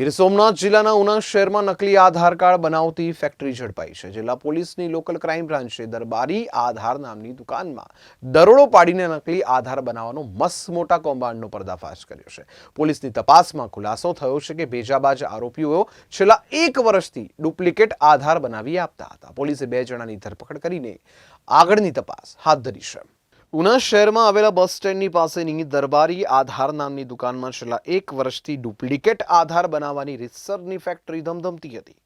ગીર સોમનાથ જિલ્લાના ઉના શહેરમાં નકલી આધાર કાર્ડ બનાવતી ફેક્ટરી ઝડપાઈ છે. જિલ્લા પોલીસની લોકલ ક્રાઇમ બ્રાન્ચે દરબારી આધાર નામની દુકાનમાં દરોડો પાડીને નકલી આધાર બનાવવાનો મસ્ત મોટા કૌભાંડનો પર્દાફાશ કર્યો છે. પોલીસની તપાસમાં ખુલાસો થયો છે કે ભેજાબાજ આરોપીઓ છેલ્લા એક વર્ષથી ડુપ્લિકેટ આધાર બનાવી આપતા હતા. પોલીસે બે જણાની ધરપકડ કરીને આગળની તપાસ હાથ ધરી છે. ઉના શહેરમાં આવેલા બસ સ્ટેન્ડની પાસેની દરબારી આધાર નામની દુકાનમાં છેલ્લા એક વર્ષથી ડુપ્લિકેટ આધાર બનાવવાની રીતસરની ફેક્ટરી ધમધમતી હતી.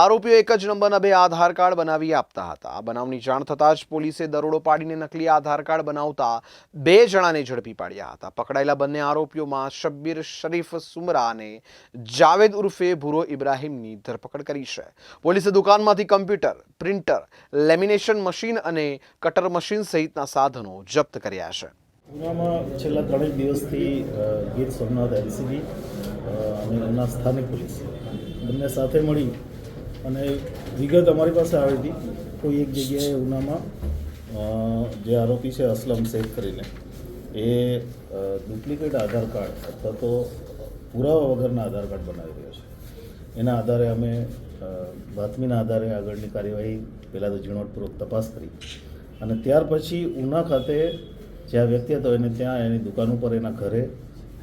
આરોપીઓ એક જ નંબરના બે આધાર કાર્ડ બનાવી આપતા હતા. બનાવની જાણ થતાં જ પોલીસે દરોડો પાડીને નકલી આધાર કાર્ડ બનાવતા બે જણાને ઝડપી પાડ્યા હતા. પકડાયેલા બંને આરોપીઓમાં શબ્બીર શરીફ સુમરા અને જાવેદ ઉર્ફે ભૂરો ઇબ્રાહીમની ધરપકડ કરી છે. પોલીસે દુકાનમાંથી કમ્પ્યુટર, પ્રિન્ટર, લેમિનેશન મશીન અને કટર મશીન સહિતના સાધનો જપ્ત કર્યા છે. ઉનામાં છેલ્લા ત્રણેક દિવસથી ગીર સોમનાથ એલસીબી અને એમના સ્થાનિક પોલીસ બંને સાથે મળી અને વિગત અમારી પાસે આવી હતી, કોઈ એક જગ્યાએ ઉનામાં જે આરોપી છે અસલમ શેખ કરીને, એ ડુપ્લિકેટ આધાર કાર્ડ અથવા તો પુરાવા વગરના આધાર કાર્ડ બનાવી રહ્યો છે. એના આધારે અમે બાતમીના આધારે આગળની કાર્યવાહી પહેલાં તો ઝીણવટપૂર્વક તપાસ કરી અને ત્યાર પછી ઉના ખાતે જ્યાં વ્યક્તિ હતો એને ત્યાં એની દુકાન ઉપર એના ઘરે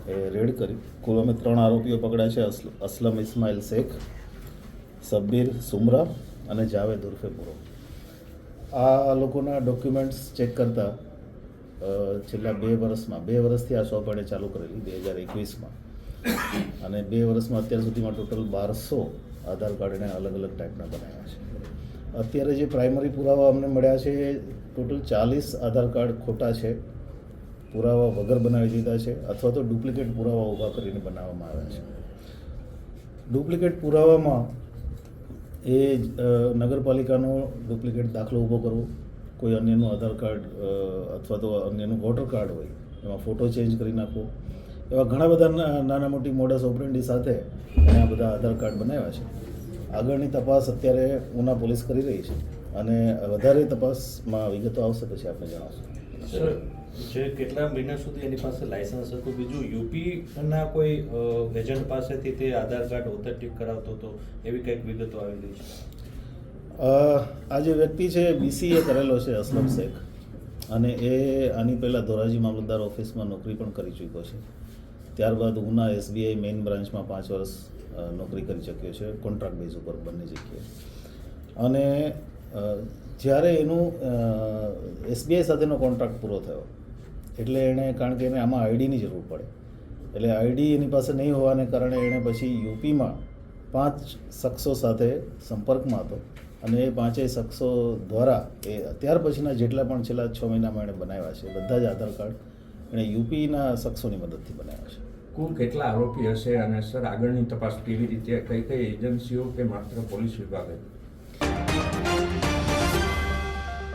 એ રેડ કરી કુલ અમે ત્રણ આરોપીઓ પકડ્યા છે અસલમ ઇસ્માઇલ શેખ સબ્બીર સુમરા અને જાવેદ ઉર્ફે પુરો આ લોકોના ડોક્યુમેન્ટ્સ ચેક કરતાં છેલ્લા બે વર્ષમાં, બે વર્ષથી આ શોપ ચાલુ કરેલી, બે હજાર એકવીસમાં. અને બે વર્ષમાં અત્યાર સુધીમાં ટોટલ બારસો આધાર કાર્ડ એણે અલગ અલગ ટાઈપના બનાવ્યા છે. અત્યારે જે પ્રાઇમરી પુરાવા અમને મળ્યા છે એ ટોટલ ચાલીસ આધાર કાર્ડ ખોટા છે. પુરાવા વગર બનાવી દીધા છે, અથવા તો ડુપ્લિકેટ પુરાવા ઊભા કરીને બનાવવામાં આવ્યા છે. ડુપ્લિકેટ પુરાવામાં એ નગરપાલિકાનો ડુપ્લિકેટ દાખલો ઊભો કરવો, કોઈ અન્યનું આધાર કાર્ડ અથવા તો અન્યનું વોટર કાર્ડ હોય, એમાં ફોટો ચેન્જ કરી નાખવો, એવા ઘણા બધા નાના મોટી મોડસ ઓપરેન્ડી સાથે આ બધા આધાર કાર્ડ બનાવ્યા છે. આગળની તપાસ અત્યારે ઉના પોલીસ કરી રહી છે અને વધારે તપાસમાં વિગતો આવશે, પછી આપણે જણાવશું. જે કેટલા મહિના સુધી એની પાસે લાયસન્સ હતું? બીજું યુપીના કોઈ એજન્ટ પાસેથી તે આધાર કાર્ડ ઓથેન્ટિક કરાવતો હતો? એવી કંઈક વિગતો આવેલી છે. આ જે વ્યક્તિ છે બીસીએ કરેલો છે અસલમ શેખ. અને એ આની પહેલાં ધોરાજી મામલતદાર ઓફિસમાં નોકરી પણ કરી ચૂક્યો છે. ત્યારબાદ ઉના એસબીઆઈ મેઇન બ્રાન્ચમાં પાંચ વર્ષ નોકરી કરી ચૂક્યો છે કોન્ટ્રાક્ટ બેઝ ઉપર બંને જગ્યાએ. અને જ્યારે એનું એસબીઆઈ સાથેનો કોન્ટ્રાક્ટ પૂરો થયો એટલે એણે, કારણ કે એને આમાં આઈડીની જરૂર પડે. એટલે આઈડી એની પાસે નહીં હોવાને કારણે એણે પછી યુપીમાં પાંચ શખ્સો સાથે સંપર્કમાં હતો. અને એ પાંચેય શખ્સો દ્વારા એ ત્યાર પછીના જેટલા પણ છેલ્લા છ મહિનામાં એણે બનાવ્યા છે બધા જ આધાર કાર્ડ એણે યુપીના શખ્સોની મદદથી બનાવ્યા છે. કુલ કેટલા આરોપી હશે અને સર, આગળની તપાસ કેવી રીતે કઈ કઈ એજન્સીઓ કે માત્ર પોલીસ વિભાગે?